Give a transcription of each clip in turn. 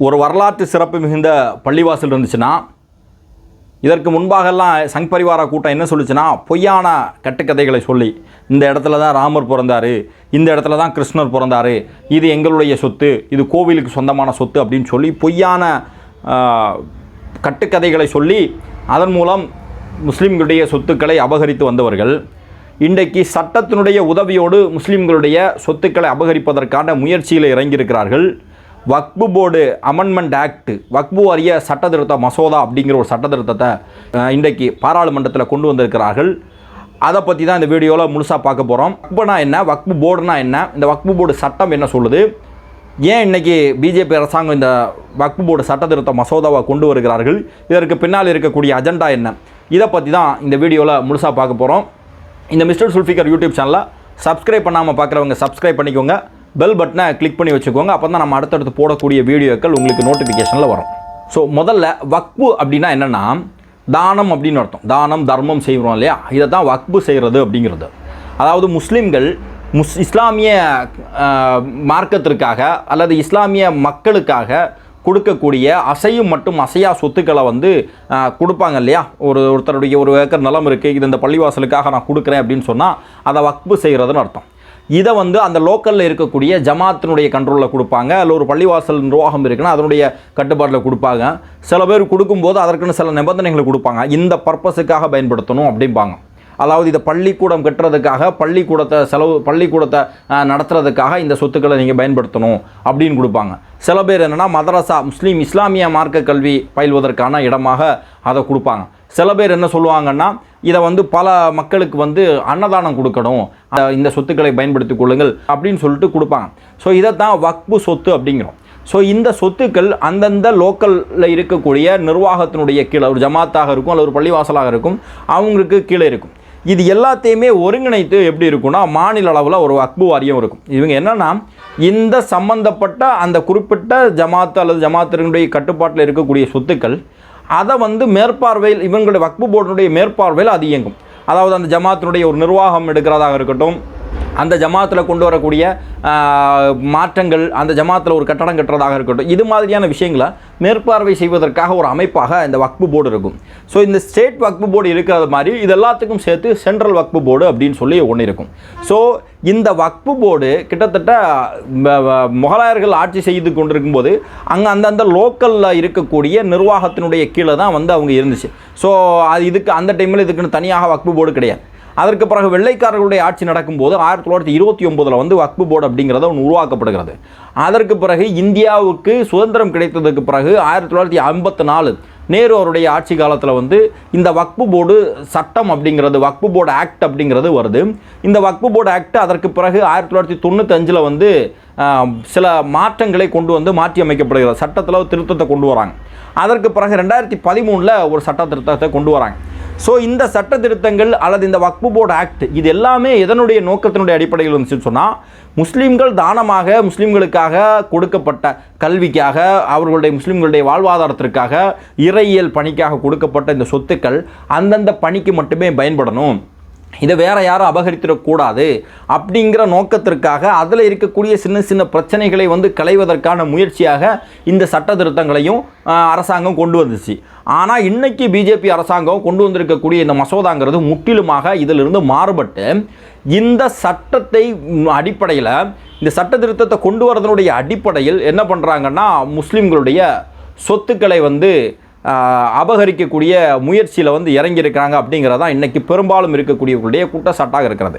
ஒரு வரலாற்று சிறப்பு மிகுந்த பள்ளிவாசல் இருந்துச்சுன்னா இதற்கு முன்பாகலாம் சங் பரிவார கூட்டம் என்ன சொல்லுச்சுன்னா பொய்யான கட்டுக்கதைகளை சொல்லி இந்த இடத்துல தான் ராமர் பிறந்தார் இந்த இடத்துல தான் கிருஷ்ணர் பிறந்தார் இது எங்களுடைய சொத்து இது கோவிலுக்கு சொந்தமான சொத்து அப்படின்னு சொல்லி பொய்யான கட்டுக்கதைகளை சொல்லி அதன் மூலம் முஸ்லீம்களுடைய சொத்துக்களை அபகரித்து வந்தவர்கள். இன்றைக்கு சட்டத்தினுடைய உதவியோடு முஸ்லீம்களுடைய சொத்துக்களை அபகரிப்பதற்கான முயற்சியில் இறங்கியிருக்கிறார்கள். Waqf board amendment act Waqf வாரிய சட்டத்திருத்த மசோதா அப்படிங்கிற ஒரு சட்ட திருத்தத்தை இன்றைக்கு பாராளுமன்றத்தில் கொண்டு வந்திருக்கிறார்கள். அதை பற்றி தான் இந்த வீடியோவில் முழுசாக பார்க்க போகிறோம் வக்புனா என்ன வக்பு போர்டுனா என்ன இந்த வக்பு போர்டு சட்டம் என்ன சொல்லுது? ஏன் இன்றைக்கி பிஜேபி அரசாங்கம் இந்த வக்பு போர்டு சட்டத்திருத்த மசோதாவை கொண்டு வருகிறார்கள்? இதற்கு பின்னால் இருக்கக்கூடிய அஜெண்டா என்ன? இதை பற்றி தான் இந்த வீடியோவில் முழுசாக பார்க்க போகிறோம் இந்த மிஸ்டர் சுல்ஃபிகர் யூடியூப் சேனலை சப்ஸ்கிரைப் பண்ணாமல் பார்க்குறவங்க சப்ஸ்கிரைப் பண்ணிக்கோங்க. பெல் பட்டனை கிளிக் பண்ணி வச்சுக்கோங்க. அப்போ தான் நம்ம அடுத்தடுத்து போடக்கூடிய வீடியோக்கள் உங்களுக்கு நோட்டிஃபிகேஷனில் வரும். ஸோ முதல்ல வக்பு அப்படின்னா என்னென்னா தானம் அப்படின்னு அர்த்தம். தானம் தர்மம் செய்கிறோம் இல்லையா? இதை தான் வக்பு செய்கிறது அப்படிங்கிறது. அதாவது முஸ்லீம்கள் முஸ் இஸ்லாமிய மார்க்கத்திற்காக அல்லது இஸ்லாமிய மக்களுக்காக கொடுக்கக்கூடிய அசையும் மற்றும் அசையா சொத்துக்களை வந்து கொடுப்பாங்க இல்லையா? ஒரு ஒருத்தருடைய ஒரு ஏக்கர் நிலம் இருக்குது இது இந்த பள்ளிவாசலுக்காக நான் கொடுக்குறேன் அப்படின்னு சொன்னால் அதை வக்பு செய்கிறதுன்னு அர்த்தம். இதை வந்து அந்த லோக்கலில் இருக்கக்கூடிய ஜமாத்தினுடைய கண்ட்ரோலில் கொடுப்பாங்க. அதில் ஒரு பள்ளிவாசல் நிர்வாகம் இருக்குன்னா அதனுடைய கட்டுப்பாட்டில் கொடுப்பாங்க. சில பேர் கொடுக்கும்போது அதற்குன்னு சில நிபந்தனைகளை கொடுப்பாங்க. இந்த பர்பஸுக்காக பயன்படுத்தணும் அப்படிம்பாங்க. அதாவது இதை பள்ளிக்கூடம் கட்டுறதுக்காக பள்ளிக்கூடத்தை செலவு பள்ளிக்கூடத்தை நடத்துறதுக்காக இந்த சொத்துக்களை நீங்கள் பயன்படுத்தணும் அப்படின்னு கொடுப்பாங்க. சில பேர் என்னென்னா மதரசா முஸ்லீம் இஸ்லாமிய மார்க்க கல்வி பயில்வதற்கான இடமாக அதை கொடுப்பாங்க. சில பேர் என்ன சொல்லுவாங்கன்னா இதை வந்து பல மக்களுக்கு வந்து அன்னதானம் கொடுக்கணும். இந்த சொத்துக்களை பயன்படுத்திக் கொள்ளுங்கள் அப்படின்னு சொல்லிட்டு கொடுப்பாங்க. ஸோ இதை தான் வக்பு சொத்து அப்படிங்கிறோம். ஸோ இந்த சொத்துக்கள் அந்தந்த லோக்கலில் இருக்கக்கூடிய நிர்வாகத்தினுடைய கீழே ஒரு ஜமாத்தாக இருக்கும் அல்லது ஒரு பள்ளிவாசலாக இருக்கும் அவங்களுக்கு கீழே இருக்கும். இது எல்லாத்தையுமே ஒருங்கிணைத்து எப்படி இருக்கும்னா மாநில அளவில் ஒரு வக்பு வாரியம் இருக்கும். இவங்க என்னென்னா இந்த சம்பந்தப்பட்ட அந்த குறிப்பிட்ட ஜமாத்து அல்லது ஜமாத்தினுடைய கட்டுப்பாட்டில் இருக்கக்கூடிய சொத்துக்கள் அதை வந்து மேற்பார்வையில் இவங்களுடைய வக்பு போர்டினுடைய மேற்பார்வையில் அது இயங்கும். அதாவது அந்த ஜமாத்தினுடைய ஒரு நிர்வாகம் எடுக்கிறதாக இருக்கட்டும் அந்த ஜமாத்தில் கொண்டு வரக்கூடிய மாற்றங்கள் அந்த ஜமாத்தில் ஒரு கட்டடம் கட்டுறதாக இருக்கட்டும். இது மாதிரியான விஷயங்களை மேற்பார்வை செய்வதற்காக ஒரு அமைப்பாக இந்த வக்பு போர்டு இருக்கும். ஸோ இந்த ஸ்டேட் வக்பு போர்டு இருக்கிறது மாதிரி இது எல்லாத்துக்கும் சேர்த்து சென்ட்ரல் வக்பு போர்டு அப்படின்னு சொல்லி ஒன்று இருக்கும். ஸோ இந்த வக்பு போர்டு கிட்டத்தட்ட முகலாயர்கள் ஆட்சி செய்து கொண்டிருக்கும்போது அங்கே அந்தந்த லோக்கலில் இருக்கக்கூடிய நிர்வாகத்தினுடைய கீழே தான் வந்து அவங்க இருந்துச்சு. ஸோ அது இதுக்கு அந்த டைமில் இதுக்குன்னு தனியாக வக்பு போர்டு கிடையாது. அதற்கு பிறகு வெள்ளைக்காரர்களுடைய ஆட்சி நடக்கும்போது ஆயிரத்தி தொள்ளாயிரத்தி இருபத்தி ஒன்பதில் வந்து வக்பு போர்டு அப்படிங்கிறத ஒன்று உருவாக்கப்படுகிறது. அதற்கு பிறகு இந்தியாவுக்கு சுதந்திரம் கிடைத்ததுக்கு பிறகு ஆயிரத்தி தொள்ளாயிரத்தி ஐம்பத்தி நாலு நேரு அவருடைய ஆட்சி காலத்தில் வந்து இந்த வக்பு போர்டு சட்டம் அப்படிங்கிறது வக்பு போர்டு ஆக்ட் அப்படிங்கிறது வருது. இந்த வக்பு போர்டு ஆக்ட் அதற்கு பிறகு ஆயிரத்தி தொள்ளாயிரத்தி தொண்ணூத்தஞ்சில் வந்து சில மாற்றங்களை கொண்டு வந்து மாற்றி அமைக்கப்படுகிறது. சட்டத்தில் திருத்தத்தை கொண்டு வராங்க. அதற்கு பிறகு ரெண்டாயிரத்தி பதிமூணில் ஒரு சட்ட திருத்தத்தை கொண்டு வராங்க. ஸோ இந்த சட்ட திருத்தங்கள் அல்லது இந்த வக்பு போர்டு ஆக்ட் இது எல்லாமே எதனுடைய நோக்கத்தினுடைய அடிப்படையில் இருந்துச்சுன்னு சொன்னால் முஸ்லீம்கள் தானமாக முஸ்லீம்களுக்காக கொடுக்கப்பட்ட கல்விக்காக அவர்களுடைய முஸ்லீம்களுடைய வாழ்வாதாரத்திற்காக இறையியல் பணிக்காக கொடுக்கப்பட்ட இந்த சொத்துக்கள் அந்தந்த பணிக்கு மட்டுமே பயன்படணும். இதை வேறு யாரும் அபகரித்திடக்கூடாது அப்படிங்கிற நோக்கத்திற்காக அதில் இருக்கக்கூடிய சின்ன சின்ன பிரச்சனைகளை வந்து களைவதற்கான முயற்சியாக இந்த சட்ட திருத்தங்களையும் அரசாங்கம் கொண்டு வந்துச்சு. ஆனால் இன்றைக்கி பிஜேபி அரசாங்கம் கொண்டு வந்திருக்கக்கூடிய இந்த மசோதாங்கிறது முற்றிலுமாக இதிலிருந்து மாறுபட்டு இந்த சட்டத்தை அடிப்படையில் இந்த சட்ட திருத்தத்தை கொண்டு வரதனுடைய அடிப்படையில் என்ன பண்ணுறாங்கன்னா முஸ்லீம்களுடைய சொத்துக்களை வந்து அபகரிக்கக்கூடிய முயற்சியில் வந்து இறங்கியிருக்காங்க அப்படிங்கிறதா இன்றைக்கி பெரும்பாலும் இருக்கக்கூடியவர்களுடைய குற்றச்சாட்டாக இருக்கிறது.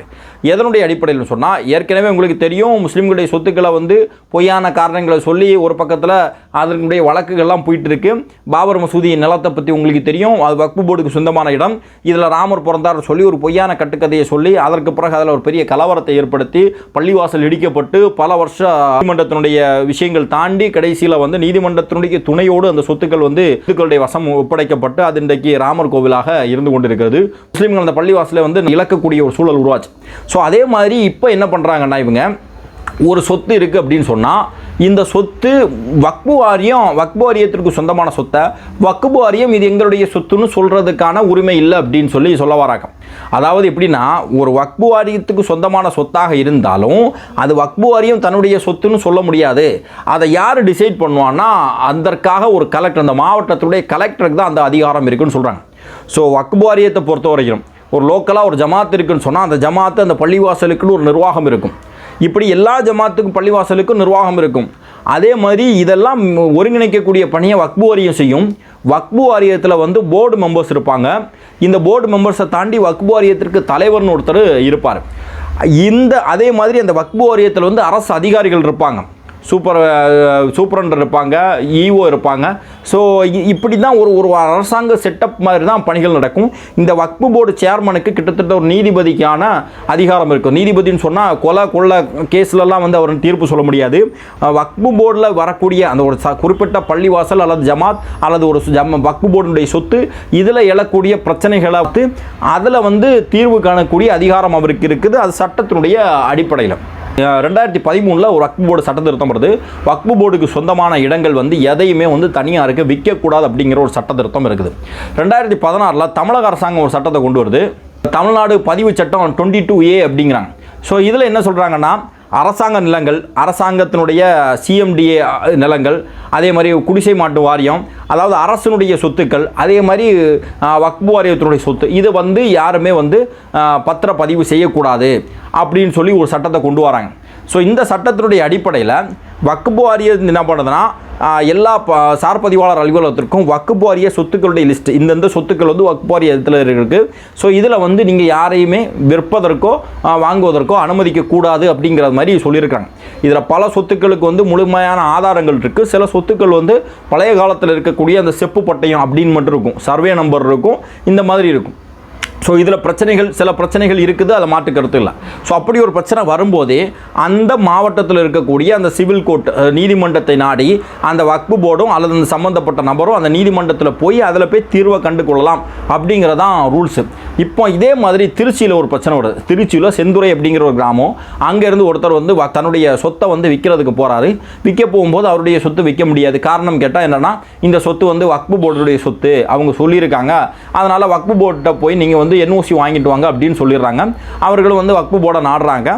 எதனுடைய அடிப்படையில் சொன்னால் ஏற்கனவே உங்களுக்கு தெரியும் முஸ்லீம்களுடைய சொத்துக்களை வந்து பொய்யான காரணங்களை சொல்லி ஒரு பக்கத்தில் அதனுடைய வழக்குகள்லாம் போயிட்டு இருக்கு பாபர் மசூதி நிலத்தை பற்றி உங்களுக்கு தெரியும். அது வக்பு போர்டுக்கு சொந்தமான இடம். இதில் ராமர் பிறந்தார் சொல்லி ஒரு பொய்யான கட்டுக்கதையை சொல்லி அதற்கு பிறகு அதில் ஒரு பெரிய கலவரத்தை ஏற்படுத்தி பள்ளிவாசல் இடிக்கப்பட்டு பல வருஷம் நீதிமன்றத்தினுடைய விஷயங்கள் தாண்டி கடைசியில் வந்து நீதிமன்றத்தினுடைய துணையோடு அந்த சொத்துக்கள் வந்து முஸ்லீம்களுடைய வசம் ஒப்படைக்கப்பட்டு அது இன்றைக்கு ராமர் கோவிலாக இருந்து கொண்டிருக்கிறது. முஸ்லீம்கள் அந்த பள்ளிவாசலை வந்து இழக்கக்கூடிய ஒரு சூழல் உருவாச்சு. ஸோ அதே மாதிரி இப்போ என்ன பண்ணுறாங்கன்னா இவங்க ஒரு சொத்து இருக்குது அப்படின்னு சொன்னால் இந்த சொத்து வக்பு வாரியம் வக்பு வாரியத்திற்கு சொந்தமான சொத்தை வக்பு வாரியம் இது எங்களுடைய சொத்துன்னு சொல்கிறதுக்கான உரிமை இல்லை அப்படின்னு சொல்லி சொல்ல வராங்க. அதாவது எப்படின்னா ஒரு வக்பு வாரியத்துக்கு சொந்தமான சொத்தாக இருந்தாலும் அது வக்பு வாரியம் தன்னுடைய சொத்துன்னு சொல்ல முடியாது. அதை யார் டிசைட் பண்ணுவான்னா அதற்காக ஒரு கலெக்டர் அந்த மாவட்டத்துடைய கலெக்டருக்கு தான் அந்த அதிகாரம் இருக்குன்னு சொல்கிறாங்க ஸோ வக்பு வாரியத்தை பொறுத்த வரைக்கும் ஒரு லோக்கலாக ஒரு ஜமாத் இருக்குன்னு சொன்னால் அந்த ஜமாத்து அந்த பள்ளிவாசலுக்குன்னு ஒரு நிர்வாகம் இருக்கும். இப்படி எல்லா ஜமாத்துக்கும் பள்ளிவாசலுக்கும் நிர்வாகம் இருக்கும். அதே மாதிரி இதெல்லாம் ஒருங்கிணைக்கக்கூடிய பணியை வக்பு வாரியம் செய்யும். வக்பு வாரியத்தில் வந்து போர்டு மெம்பர்ஸ் இருப்பாங்க. இந்த போர்டு மெம்பர்ஸை தாண்டி வக்பு வாரியத்திற்கு தலைவர்னு ஒருத்தர் இருப்பார். இந்த அதே மாதிரி அந்த வக்பு வாரியத்தில் வந்து அரசு அதிகாரிகள் இருப்பாங்க. சூப்பர் சூப்பரண்டர் இருப்பாங்க இஓ இருப்பாங்க. ஸோ இப்படி தான் ஒரு ஒரு அரசாங்க செட்டப் மாதிரி தான் பணிகள் நடக்கும். இந்த வக்பு போர்டு சேர்மனுக்கு கிட்டத்தட்ட ஒரு நீதிபதிக்கான அதிகாரம் இருக்கும். நீதிபதின்னு சொன்னால் கொலை கொள்ள கேஸ்லலாம் வந்து அவர் தீர்ப்பு சொல்ல முடியாது. வக்பு போர்டில் வரக்கூடிய அந்த ஒரு ச- குறிப்பிட்ட பள்ளிவாசல் அல்லது ஜமாத் அல்லது ஒரு ஜம் ஜம வக்பு போர்டுடைய சொத்து இதில் எழக்கூடிய பிரச்சனைகளாவது அதில் வந்து தீர்வு காணக்கூடிய அதிகாரம் அவருக்கு இருக்குது. அது சட்டத்தினுடைய அடிப்படையில். ரெண்டாயிரத்தி பதிமூணில் ஒரு வக்பு போர்டு சட்ட திருத்தம் வருது. வக்பு போர்டுக்கு சொந்தமான இடங்கள் வந்து எதையுமே வந்து தனியாருக்கு விற்கக்கூடாது அப்படிங்கிற ஒரு சட்ட திருத்தம் இருக்குது. ரெண்டாயிரத்தி பதினாறில் தமிழக அரசாங்கம் ஒரு சட்டத்தை கொண்டு வருது. தமிழ்நாடு பதிவு சட்டம் டுவெண்ட்டி டூ ஏ அப்படிங்கிறாங்க. ஸோ இதில் என்ன சொல்கிறாங்கன்னா அரசாங்க நிலங்கள் அரசாங்கத்தினுடைய சிஎம்டிஏ நிலங்கள் அதே மாதிரி குடிசை மாட்டு வாரியம் அதாவது அரசனுடைய சொத்துக்கள் அதே மாதிரி வக்பு வாரியத்தினுடைய சொத்து இது வந்து யாருமே வந்து பத்திரப்பதிவு செய்யக்கூடாது அப்படின்னு சொல்லி ஒரு சட்டத்தை கொண்டு வராங்க. ஸோ இந்த சட்டத்தினுடைய அடிப்படையில் வக்பு வாரியம் என்ன பண்ணுதுன்னா எல்லா ப அலுவலகத்திற்கும் வக்குப்பு வாரிய சொத்துக்களுடைய லிஸ்ட் இந்தந்த சொத்துக்கள் வந்து வக்பு வாரியத்தில் இருக்குது ஸோ இதில் வந்து நீங்கள் யாரையுமே விற்பதற்கோ வாங்குவதற்கோ அனுமதிக்கக்கூடாது அப்படிங்கிறது மாதிரி சொல்லியிருக்காங்க. இதில் பல சொத்துக்களுக்கு வந்து முழுமையான ஆதாரங்கள் இருக்குது சில சொத்துக்கள் வந்து பழைய காலத்தில் இருக்கக்கூடிய அந்த செப்பு பட்டயம் அப்படின்னு மட்டும் இருக்கும். சர்வே நம்பர் இருக்கும். இந்த மாதிரி இருக்கும். ஸோ இதில் பிரச்சனைகள் சில பிரச்சனைகள் இருக்குது அதை மாற்று கருத்து இல்லை. ஸோ அப்படி ஒரு பிரச்சனை வரும்போதே அந்த மாவட்டத்தில் இருக்கக்கூடிய அந்த சிவில் கோர்ட் நீதிமன்றத்தை நாடி அந்த வக்பு போர்டும் அல்லது அந்த சம்மந்தப்பட்ட நபரும் அந்த நீதிமன்றத்தில் போய் அதில் போய் தீர்வை கண்டு கொள்ளலாம் அப்படிங்கிறதான் ரூல்ஸு. இப்போ இதே மாதிரி திருச்சியில் ஒரு பிரச்சனை வருது. திருச்சியில் செந்துறை அப்படிங்கிற ஒரு கிராமம் அங்கேருந்து ஒருத்தர் வந்து வ- தன்னுடைய சொத்தை வந்து விற்கிறதுக்கு போகிறாரு விற்க போகும்போது அவருடைய சொத்து விற்க முடியாது. காரணம் கேட்டால் என்னென்னா இந்த சொத்து வந்து வக்பு போர்டுடைய சொத்து அவங்க சொல்லியிருக்காங்க. அதனால் வக்பு போர்ட்டை போய் நீங்கள் வந்து என்ஓசி வாங்கிட்டு வாங்க அப்படின்னு சொல்லிடுறாங்க. அவர்களும் வந்து வக்பு போர்டை நாடுறாங்க.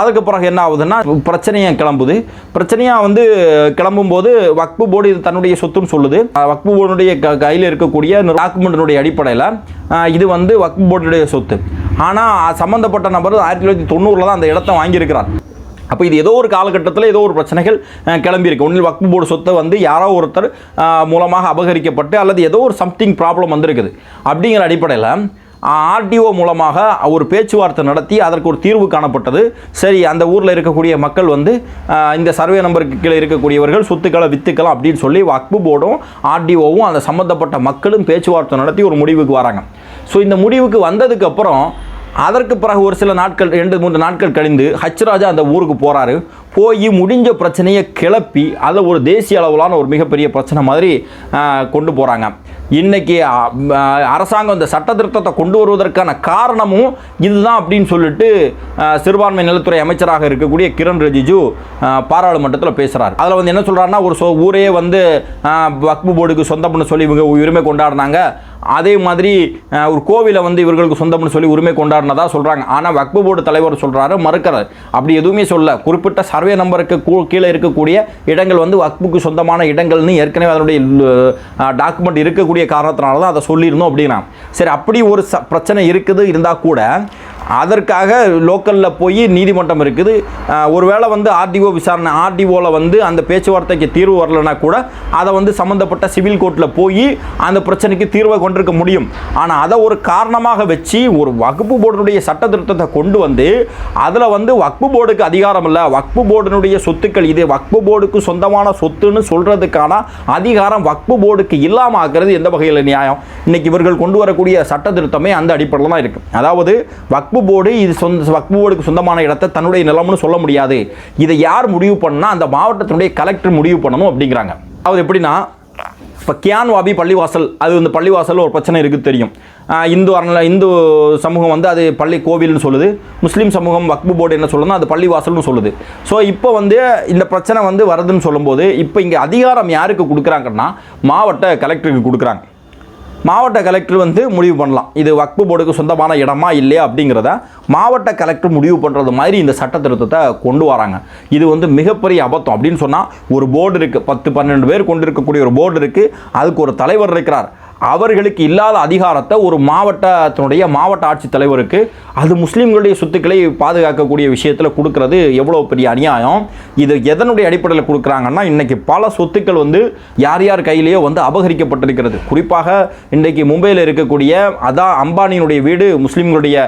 அதுக்கு பிறகு என்ன ஆகுதுன்னா பிரச்சனையாக கிளம்புது. பிரச்சனையாக வந்து கிளம்பும்போது வக்பு போர்டு இது தன்னுடைய சொத்துன்னு சொல்லுது. வக்பு போர்டுடைய க கையில் இருக்கக்கூடிய டாக்குமெண்ட்டினுடைய அடிப்படையில் இது வந்து வக்பு போர்டுடைய சொத்து. ஆனால் சம்மந்தப்பட்ட நபர் ஆயிரத்தி தொள்ளாயிரத்தி தொண்ணூறில் தான் அந்த இடத்த வாங்கியிருக்கிறார். அப்போ இது ஏதோ ஒரு காலகட்டத்தில் ஏதோ ஒரு பிரச்சனைகள் கிளம்பியிருக்கு. ஒன்றில் வக்பு போர்டு சொத்தை வந்து யாரோ ஒருத்தர் மூலமாக அபகரிக்கப்பட்டு அல்லது ஏதோ ஒரு சம்திங் ப்ராப்ளம் வந்திருக்குது. அப்படிங்கிற அடிப்படையில் ஆர்டிஓ மூலமாக ஒரு பேச்சுவார்த்தை நடத்தி அதற்கு ஒரு தீர்வு காணப்பட்டது. சரி அந்த ஊரில் இருக்கக்கூடிய மக்கள் வந்து இந்த சர்வே நம்பருக்கு கீழே இருக்கக்கூடியவர்கள் சொத்துக்களை வித்துக்கலாம் அப்படின்னு சொல்லி வக்பு போர்டும் ஆர்டிஓவும் அந்த சம்மந்தப்பட்ட மக்களும் பேச்சுவார்த்தை நடத்தி ஒரு முடிவுக்கு வராங்க. ஸோ இந்த முடிவுக்கு வந்ததுக்கப்புறம் அதற்கு பிறகு ஒரு சில நாட்கள் ரெண்டு மூன்று நாட்கள் கழிந்து ஹச்ராஜா அந்த ஊருக்கு போகிறாரு போய் முடிஞ்ச பிரச்சனையை கிளப்பி அதை ஒரு தேசிய அளவிலான ஒரு மிகப்பெரிய பிரச்சனை மாதிரி கொண்டு போகிறாங்க இன்றைக்கி அரசாங்கம் இந்த சட்ட திருத்தத்தை கொண்டு வருவதற்கான காரணமும் இதுதான் அப்படின்னு சொல்லிட்டு சிறுபான்மை நலத்துறை அமைச்சராக இருக்கக்கூடிய கிரண் ரிஜிஜு பாராளுமன்றத்தில் பேசுகிறார் அதில் வந்து என்ன சொல்கிறாருன்னா ஒரு சொ ஊரே வந்து வக்பு போர்டுக்கு சொந்தம்னு சொல்லி இவங்க உரிமை கொண்டாடினாங்க. அதே மாதிரி ஒரு கோவிலை வந்து இவர்களுக்கு சொந்தம்னு சொல்லி உரிமை கொண்டாடினதா சொல்கிறாங்க ஆனால் வக்பு போர்டு தலைவர் சொல்கிறாரு மறுக்கிறார். அப்படி எதுவுமே சொல்ல குறிப்பிட்ட சர்வே நம்பருக்கு கூ- கீழே இருக்கக்கூடிய இடங்கள் வந்து வக்புக்கு சொந்தமான இடங்கள்னு ஏற்கனவே அதனுடைய டாக்குமெண்ட் இருக்கக்கூடிய காரணத்தினால தான் அதை சொல்லியிருந்தோம் அப்படின்னா. சரி அப்படி ஒரு ச பிரச்சனை இருக்குது இருந்தால் கூட அதற்காக லோக்கலில் போய் நீதிமன்றம் இருக்குது. ஒருவேளை வந்து ஆர்டிஓ விசாரணை ஆர்டிஓவில் வந்து அந்த பேச்சுவார்த்தைக்கு தீர்வு வரலைன்னா கூட அதை வந்து சம்மந்தப்பட்ட சிவில் கோர்ட்டில் போய் அந்த பிரச்சனைக்கு தீர்வை கொண்டிருக்க முடியும். ஆனால் அதை ஒரு காரணமாக வச்சு ஒரு வகுப்பு போர்டுடைய சட்ட திருத்தத்தை கொண்டு வந்து அதில் வந்து வக்பு போர்டுக்கு அதிகாரம் இல்லை வக்பு போர்டினுடைய சொத்துக்கள் இது வக்பு போர்டுக்கு சொந்தமான சொத்துன்னு சொல்கிறதுக்கான அதிகாரம் வக்பு போர்டுக்கு இல்லாமல் ஆக்குறது எந்த வகையில் நியாயம்? இன்றைக்கி இவர்கள் கொண்டு வரக்கூடிய சட்ட திருத்தமே அந்த அடிப்படையில் தான் இருக்குது அதாவது வக்பு போர்டு இது சொந்த வக்பு போர்டுக்கு சொந்தமான இடத்தை தன்னுடைய நிலம்னு சொல்ல முடியாது. இதை யார் முடிவு பண்ணால் அந்த மாவட்டத்தினுடைய கலெக்டர் முடிவு பண்ணணும் அப்படிங்கிறாங்க. அது எப்படின்னா இப்போ கியான் வாபி பள்ளிவாசல் அது இந்த பள்ளிவாசல் ஒரு பிரச்சனை இருக்குது தெரியும். இந்து அரண இந்து சமூகம் வந்து அது பள்ளி கோவில்னு சொல்லுது. முஸ்லீம் சமூகம் வக்பு போர்டு என்ன சொல்லுதுன்னா அது பள்ளிவாசல்னு சொல்லுது. ஸோ இப்போ வந்து இந்த பிரச்சனை வந்து வருதுன்னு சொல்லும்போது இப்போ இங்கே அதிகாரம் யாருக்கு கொடுக்குறாங்கன்னா மாவட்ட கலெக்டருக்கு கொடுக்குறாங்க. மாவட்ட கலெக்டர் வந்து முடிவு பண்ணலாம். இது வக்பு போர்டுக்கு சொந்தமான இடமா இல்லையா அப்படிங்கிறத மாவட்ட கலெக்டர் முடிவு பண்ணுறது மாதிரி இந்த சட்ட திருத்தத்தை கொண்டு வராங்க. இது வந்து மிகப்பெரிய அபத்தம் அப்படின்னு சொன்னால் ஒரு போர்டு இருக்குது பத்து பன்னெண்டு பேர் கொண்டு இருக்கக்கூடிய ஒரு போர்டு இருக்குது அதுக்கு ஒரு தலைவர் இருக்கிறார். அவர்களுக்கு இல்லாத அதிகாரத்தை ஒரு மாவட்டத்தினுடைய மாவட்ட ஆட்சித்தலைவருக்கு அது முஸ்லீம்களுடைய சொத்துக்களை பாதுகாக்கக்கூடிய விஷயத்தில் கொடுக்கறது எவ்வளோ பெரிய அநியாயம்? இது எதனுடைய அடிப்படையில் கொடுக்குறாங்கன்னா இன்றைக்கி பல சொத்துக்கள் வந்து யார் யார் கையிலேயோ வந்து அபகரிக்கப்பட்டிருக்கிறது. குறிப்பாக இன்றைக்கு மும்பையில் இருக்கக்கூடிய அதான் அம்பானியினுடைய வீடு முஸ்லீம்களுடைய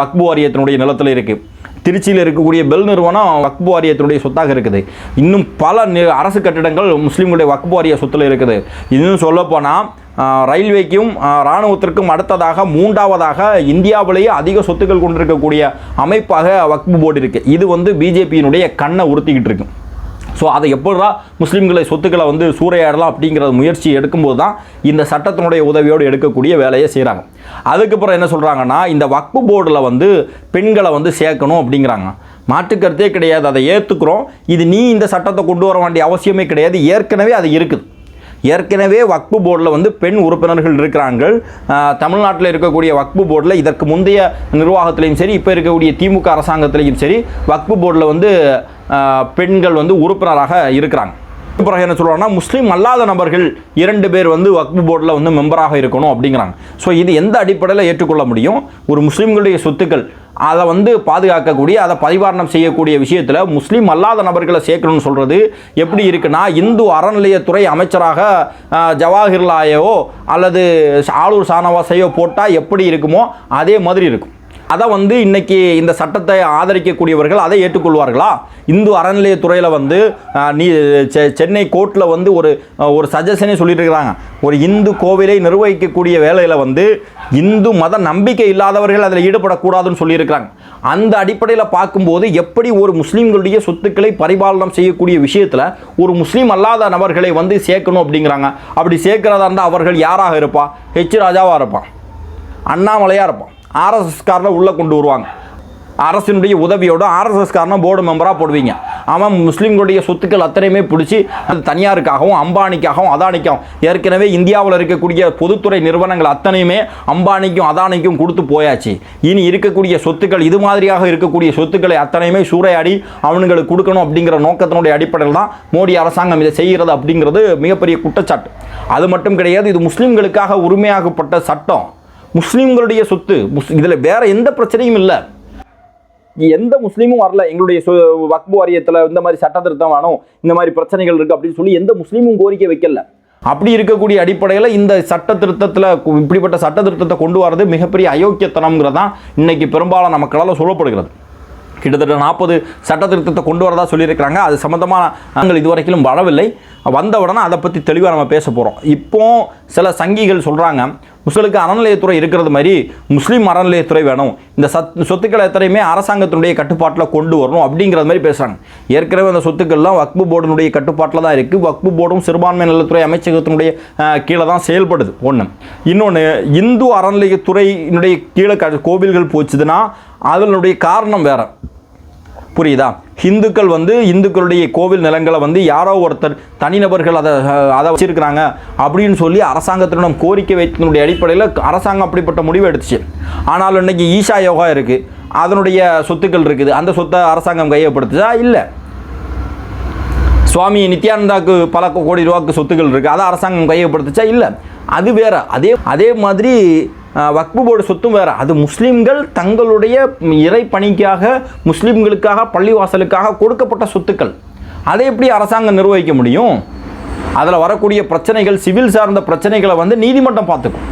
வக்பு வாரியத்தினுடைய நிலத்தில் இருக்குது திருச்சியில் இருக்கக்கூடிய பெல் நிறுவனம் வக்பு வாரியத்தினுடைய சொத்தாக இருக்குது. இன்னும் பல அரசு கட்டிடங்கள் முஸ்லீம்களுடைய வக்பு வாரிய சொத்தில் இருக்குது. இன்னும் சொல்லப்போனால் ரயில்வேக்கும் இராணுவத்திற்கும் அடுத்ததாக மூன்றாவதாக இந்தியாவிலேயே அதிக சொத்துக்கள் கொண்டிருக்கக்கூடிய அமைப்பாக வக்பு போர்டு இருக்குது இது வந்து பிஜேபியினுடைய கண்ணை உறுத்திக்கிட்டு இருக்கு. ஸோ அதை எப்படா முஸ்லீம்களை சொத்துக்களை வந்து சூறையாடலாம் அப்படிங்கிற முயற்சி எடுக்கும்போது தான் இந்த சட்டத்தினுடைய உதவியோடு எடுக்கக்கூடிய வேலையை செய்கிறாங்க அதுக்கப்புறம் என்ன சொல்கிறாங்கன்னா இந்த வக்பு போர்டில் வந்து பெண்களை வந்து சேர்க்கணும் அப்படிங்கிறாங்க. மாற்றுக்கருத்தே கிடையாது அதை ஏற்றுக்கிறோம் இது நீ இந்த சட்டத்தை கொண்டு வர வேண்டிய அவசியமே கிடையாது. ஏற்கனவே அது இருக்குது. ஏற்கனவே வக்பு போர்டில் வந்து பெண் உறுப்பினர்கள் இருக்கிறார்கள். தமிழ்நாட்டில் இருக்கக்கூடிய வக்பு போர்டில் இதற்கு முந்தைய நிர்வாகத்திலையும் சரி இப்போ இருக்கக்கூடிய திமுக அரசாங்கத்திலையும் சரி வக்பு போர்டில் வந்து பெண்கள் வந்து உறுப்பினராக இருக்கிறாங்க. பிறகு என்ன சொல்கிறாங்கன்னா முஸ்லீம் அல்லாத நபர்கள் இரண்டு பேர் வந்து வக்பு போர்டில் வந்து மெம்பராக இருக்கணும் அப்படிங்கிறாங்க. ஸோ இது எந்த அடிப்படையில் ஏற்றுக்கொள்ள முடியும்? ஒரு முஸ்லீம்களுடைய சொத்துக்கள் அதை வந்து பாதுகாக்கக்கூடிய அதை பரிவாரணம் செய்யக்கூடிய விஷயத்தில் முஸ்லீம் அல்லாத நபர்களை சேர்க்கணும்னு சொல்கிறது எப்படி இருக்குன்னா இந்து அறநிலையத்துறை அமைச்சராக ஜவாஹிர்லாயோ அல்லது ஆளூர் சானவாசையோ போட்டால் எப்படி இருக்குமோ அதே மாதிரி இருக்கும். அதை வந்து இன்றைக்கி இந்த சட்டத்தை ஆதரிக்கக்கூடியவர்கள் அதை ஏற்றுக்கொள்வார்களா? இந்து அறநிலையத்துறையில் வந்து நீ செ- சென்னை கோர்ட்டில் வந்து ஒரு ஒரு சஜஷனே சொல்லியிருக்கிறாங்க ஒரு இந்து கோவிலை நிர்வகிக்கக்கூடிய வேலையில் வந்து இந்து மத நம்பிக்கை இல்லாதவர்கள் அதில் ஈடுபடக்கூடாதுன்னு சொல்லியிருக்கிறாங்க. அந்த அடிப்படையில் பார்க்கும்போது எப்படி ஒரு முஸ்லீம்களுடைய சொத்துக்களை பரிபாலனம் செய்யக்கூடிய விஷயத்தில் ஒரு முஸ்லீம் அல்லாத நபர்களை வந்து சேர்க்கணும் அப்படிங்கிறாங்க. அப்படி சேர்க்கிறதா இருந்தால் அவர்கள் யாராக இருப்பா? ஹெச் ராஜாவாக இருப்பான். அண்ணாமலையாக இருப்பான். ஆர்எஸ்எஸ்காரில் உள்ளே கொண்டு வருவாங்க. அரசினுடைய உதவியோட ஆர்எஸ்எஸ்காரன போர்டு மெம்பராக போடுவீங்க. அவன் முஸ்லீம்களுடைய சொத்துக்கள் அத்தனையுமே பிடிச்சி அது தனியாருக்காகவும் அம்பானிக்காகவும் அதானிக்காகவும் ஏற்கனவே இந்தியாவில் இருக்கக்கூடிய பொதுத்துறை நிறுவனங்கள் அத்தனையுமே அம்பானிக்கும் அதானிக்கும் கொடுத்து போயாச்சு. இனி இருக்கக்கூடிய சொத்துக்கள் இது மாதிரியாக இருக்கக்கூடிய சொத்துக்களை அத்தனையுமே சூறையாடி அவனுங்களுக்கு கொடுக்கணும் அப்படிங்கிற நோக்கத்தினுடைய அடிப்படையில் தான் மோடி அரசாங்கம் இதை செய்கிறது அப்படிங்கிறது மிகப்பெரிய குற்றச்சாட்டு. அது மட்டும் கிடையாது இது முஸ்லீம்களுக்காக உரிமையாகப்பட்ட சட்டம். முஸ்லீம்களுடைய சொத்து முஸ் இதில் வேறு எந்த பிரச்சனையும் இல்லை. எந்த முஸ்லீமும் வரல. எங்களுடைய சொ- வக்பு வாரியத்தில் இந்த மாதிரி சட்ட திருத்தம் வேணும் இந்த மாதிரி பிரச்சனைகள் இருக்குது அப்படின்னு சொல்லி எந்த முஸ்லீமும் கோரிக்கை வைக்கல. அப்படி இருக்கக்கூடிய அடிப்படையில் இந்த சட்ட திருத்தத்தில் இப்படிப்பட்ட சட்ட திருத்தத்தை கொண்டு வரது மிகப்பெரிய அயோக்கியத்தனம்ங்கிறது தான் இன்றைக்கி பெரும்பாலான மக்களால் சொல்லப்படுகிறது. கிட்டத்தட்ட நாற்பது சட்ட திருத்தத்தை கொண்டு வரதா சொல்லியிருக்கிறாங்க. அது சம்மந்தமாக நாங்கள் இதுவரைக்கும் வரவில்லை. வந்த உடனே அதை பற்றி தெளிவாக நம்ம பேச போகிறோம் இப்போ சில சங்கிகள் சொல்கிறாங்க முஸ்லிம்களுக்கு அறநிலையத்துறை இருக்கிறது மாதிரி முஸ்லீம் அறநிலையத்துறை வேணும். இந்த சத் சொத்துக்கள் எத்தனையுமே அரசாங்கத்தினுடைய கட்டுப்பாட்டில் கொண்டு வரணும் அப்படிங்கிற மாதிரி பேசுகிறாங்க ஏற்கனவே அந்த சொத்துக்கள்லாம் வக்பு போர்டினுடைய கட்டுப்பாட்டில் தான் இருக்குது வக்பு போர்டும் சிறுபான்மை நலத்துறை அமைச்சகத்தினுடைய கீழே தான் செயல்படுது. ஒன்று இன்னொன்று இந்து அறநிலையத்துறையினுடைய கீழே க- கோவில்கள் போச்சுதுன்னா அதனுடைய காரணம் வேறு. புரியுதா? ஹிந்துக்கள் வந்து இந்துக்களுடைய கோவில் நிலங்களை வந்து யாரோ ஒருத்தர் தனிநபர்கள் அதை அதை வச்சிருக்கிறாங்க அப்படின்னு சொல்லி அரசாங்கத்திடம் கோரிக்கை வைத்தனுடைய அடிப்படையில் அரசாங்கம் அப்படிப்பட்ட முடிவு எடுத்துச்சு. ஆனாலும் இன்றைக்கி ஈஷா யோகா இருக்குது அதனுடைய சொத்துக்கள் இருக்குது. அந்த சொத்தை அரசாங்கம் கையப்படுத்துச்சா இல்லை. சுவாமி நித்யானந்தாக்கு பல கோடி ரூபாய்க்கு சொத்துக்கள் இருக்குது அதை அரசாங்கம் கையப்படுத்துச்சா இல்லை. அது வேற. அதே அதே மாதிரி வக்பு போர்டு சொத்தும் வேறு. அது முஸ்லீம்கள் தங்களுடைய இறை பணிக்காக முஸ்லீம்களுக்காக பள்ளிவாசலுக்காக கொடுக்கப்பட்ட சொத்துக்கள். அதை எப்படி அரசாங்கம் நிர்வகிக்க முடியும்? அதில் வரக்கூடிய பிரச்சனைகள் சிவில் சார்ந்த பிரச்சனைகளை வந்து நீதிமன்றம் பார்த்துக்கும்.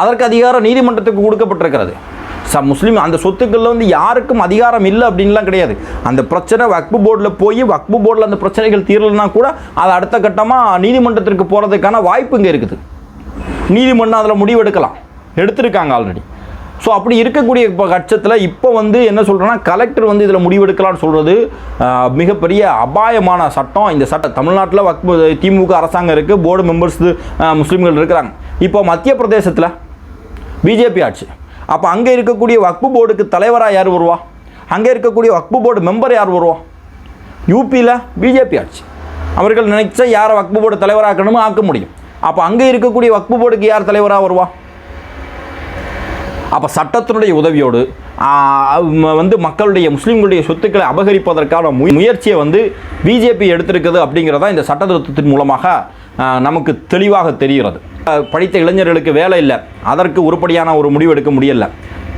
அதற்கு அதிகாரம் நீதிமன்றத்துக்கு கொடுக்கப்பட்டிருக்கிறது. ச முஸ்லீம் அந்த சொத்துக்களில் வந்து யாருக்கும் அதிகாரம் இல்லை அப்படின்லாம் கிடையாது. அந்த பிரச்சனை வக்பு போர்டில் போய் வக்பு போர்டில் அந்த பிரச்சனைகள் தீரலைன்னா கூட அது அடுத்த கட்டமாக நீதிமன்றத்திற்கு போகிறதுக்கான வாய்ப்பு இங்கே இருக்குது. நீதிமன்றம் அதில் முடிவெடுக்கலாம். எடுத்திருக்காங்க ஆல்ரெடி ஸோ அப்படி இருக்கக்கூடிய இப்போ பட்சத்தில் இப்போ வந்து என்ன சொல்கிறேன்னா கலெக்டர் வந்து இதில் முடிவெடுக்கலாம்னு சொல்கிறது மிகப்பெரிய அபாயமான சட்டம். இந்த சட்டம் தமிழ்நாட்டில் வக்பு திமுக அரசாங்கம் இருக்குது போர்டு மெம்பர்ஸ் முஸ்லீம்கள் இருக்கிறாங்க. இப்போ மத்திய பிரதேசத்தில் பிஜேபி ஆட்சி அப்போ அங்கே இருக்கக்கூடிய வக்பு போர்டுக்கு தலைவராக யார் வருவா? அங்கே இருக்கக்கூடிய வக்பு போர்டு மெம்பர் யார் வருவா? யூபியில் பிஜேபி ஆட்சி அவர்கள் நினைச்சா யாரை வக்பு போர்டு தலைவராக்கணுமோ ஆக்க முடியும். அப்போ அங்கே இருக்கக்கூடிய வக்பு போர்டுக்கு யார் தலைவராக வருவா? அப்போ சட்டத்தினுடைய உதவியோடு வந்து மக்களுடைய முஸ்லீம்களுடைய சொத்துக்களை அபகரிப்பதற்கான முய- முயற்சியை வந்து பிஜேபி எடுத்திருக்குது அப்படிங்கிறதா இந்த சட்ட திருத்தத்தின் மூலமாக நமக்கு தெளிவாக தெரிகிறது. படித்த இளைஞர்களுக்கு வேலை இல்லை. அதற்கு உருப்படியான ஒரு முடிவு எடுக்க முடியல.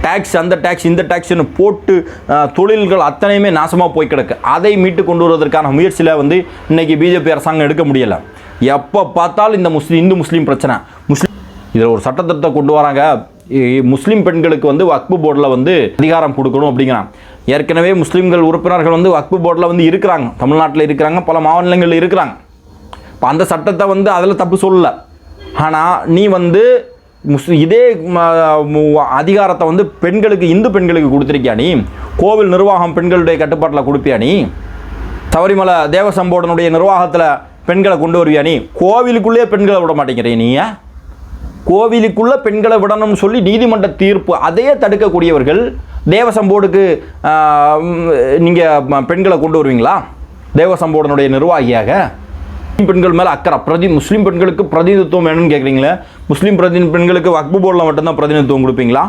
டேக்ஸ் அந்த டேக்ஸ் இந்த டேக்ஸ்னு போட்டு தொழில்கள் அத்தனையுமே நாசமாக போய் கிடக்கு. அதை மீட்டு கொண்டு வருவதற்கான முயற்சியில் வந்து இன்றைக்கி பிஜேபி அரசாங்கம் எடுக்க முடியலை. எப்போ பார்த்தாலும் இந்த முஸ்லீம் இந்து முஸ்லீம் பிரச்சனை. முஸ்லீம் இதில் ஒரு சட்டத்திட்டத்தை கொண்டு வராங்க. முஸ்லீம் பெண்களுக்கு வந்து வக்பு போர்டில் வந்து அதிகாரம் கொடுக்கணும் அப்படிங்கிறான். ஏற்கனவே முஸ்லீம்கள் உறுப்பினர்கள் வந்து வக்பு போர்டில் வந்து இருக்கிறாங்க. தமிழ்நாட்டில் இருக்கிறாங்க பல மாநிலங்களில் இருக்கிறாங்க. இப்போ அந்த சட்டத்தை வந்து அதில் தப்பு சொல்லல. ஆனால் நீ வந்து முஸ் இதே அதிகாரத்தை வந்து பெண்களுக்கு இந்து பெண்களுக்கு கொடுத்துருக்கியா நீ? கோவில் நிர்வாகம் பெண்களுடைய கட்டுப்பாட்டில் கொடுப்பியா நீ? சபரிமலை தேவசம்போடனுடைய நிர்வாகத்தில் பெண்களை கொண்டு வருவியா நீ? கோவிலுக்குள்ளேயே பெண்களை விட மாட்டேங்கிறீ நீ ஏன்? கோவிலுக்குள்ள பெண்களை விடணும்னு சொல்லி நீதிமன்ற தீர்ப்பு அதையே தடுக்கக்கூடியவர்கள் தேவசம்போர்டுக்கு நீங்கள் பெண்களை கொண்டு வருவீங்களா? தேவசம்போர்டனுடைய நிர்வாகியாக. பெண்கள் மேலே அக்கறை. பிரதி முஸ்லீம் பெண்களுக்கு பிரதிநிதித்துவம் வேணும்னு கேட்குறீங்களே முஸ்லீம் பிரதி பெண்களுக்கு வக்பு போர்டில் மட்டும்தான் பிரதிநிதித்துவம் கொடுப்பீங்களா?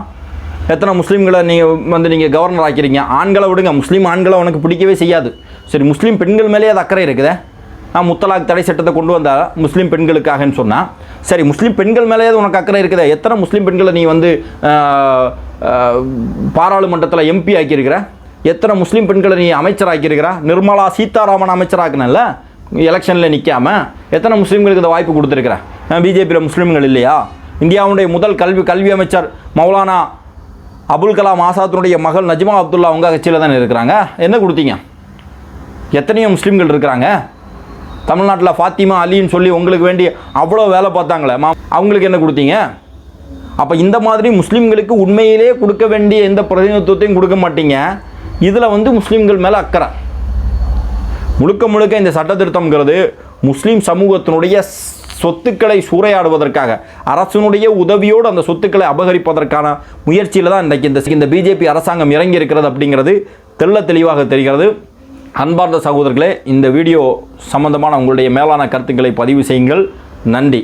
எத்தனை முஸ்லீம்களை நீங்கள் வந்து நீங்கள் கவர்னர் ஆக்கிறீங்க? ஆண்களை விடுங்க. முஸ்லீம் ஆண்களை உனக்கு பிடிக்கவே செய்யாது. சரி முஸ்லீம் பெண்கள் மேலேயே அது அக்கறை இருக்குதே? முத்தலாக் தடை சட்டத்தை கொண்டு வந்தா முஸ்லீம் பெண்களுக்காகன்னு சொன்னால் சரி முஸ்லீம் பெண்கள் மேலேயே உனக்கு அக்கறை இருக்குதா எத்தனை முஸ்லீம் பெண்களை நீ வந்து பாராளுமன்றத்தில் எம்பி ஆக்கியிருக்கிற? எத்தனை முஸ்லீம் பெண்களை நீ அமைச்சராக்கியிருக்கிறா? நிர்மலா சீதாராமன் அமைச்சராக்குனல்ல? எலெக்ஷனில் நிற்காம எத்தனை முஸ்லீம்களுக்கு இந்த வாய்ப்பு கொடுத்துருக்குற? பிஜேபியில் முஸ்லீம்கள் இல்லையா? இந்தியாவுடைய முதல் கல்வி கல்வி அமைச்சர் மௌலானா அபுல் கலாம் ஆசாத்தினுடைய மகள் நஜ்மா அப்துல்லா உங்கள் கட்சியில் தானே இருக்கிறாங்க. என்ன கொடுத்தீங்க? எத்தனையோ முஸ்லீம்கள் இருக்கிறாங்க. தமிழ்நாட்டில் ஃபாத்திமா அலின்னு சொல்லி உங்களுக்கு வேண்டி அவ்வளோ வேலை பார்த்தாங்களே. மா அவங்களுக்கு என்ன கொடுத்தீங்க? அப்போ இந்த மாதிரி முஸ்லீம்களுக்கு உண்மையிலே கொடுக்க வேண்டிய எந்த பிரதிநிதித்துவத்தையும் கொடுக்க மாட்டீங்க. இதில் வந்து முஸ்லீம்கள் மேலே அக்கறை. முழுக்க முழுக்க இந்த சட்ட திருத்தம்ங்கிறது முஸ்லீம் சமூகத்தினுடைய சொத்துக்களை சூறையாடுவதற்காக அரசினுடைய உதவியோடு அந்த சொத்துக்களை அபகரிப்பதற்கான முயற்சியில் தான் இன்றைக்கு இந்த இந்த பிஜேபி அரசாங்கம் இறங்கி இருக்கிறது அப்படிங்கிறது தெள்ள தெளிவாக தெரிகிறது. அன்பார்ந்த சகோதரர்களே இந்த வீடியோ சம்பந்தமான உங்களுடைய மேலான கருத்துக்களை பதிவு செய்யுங்கள். நன்றி.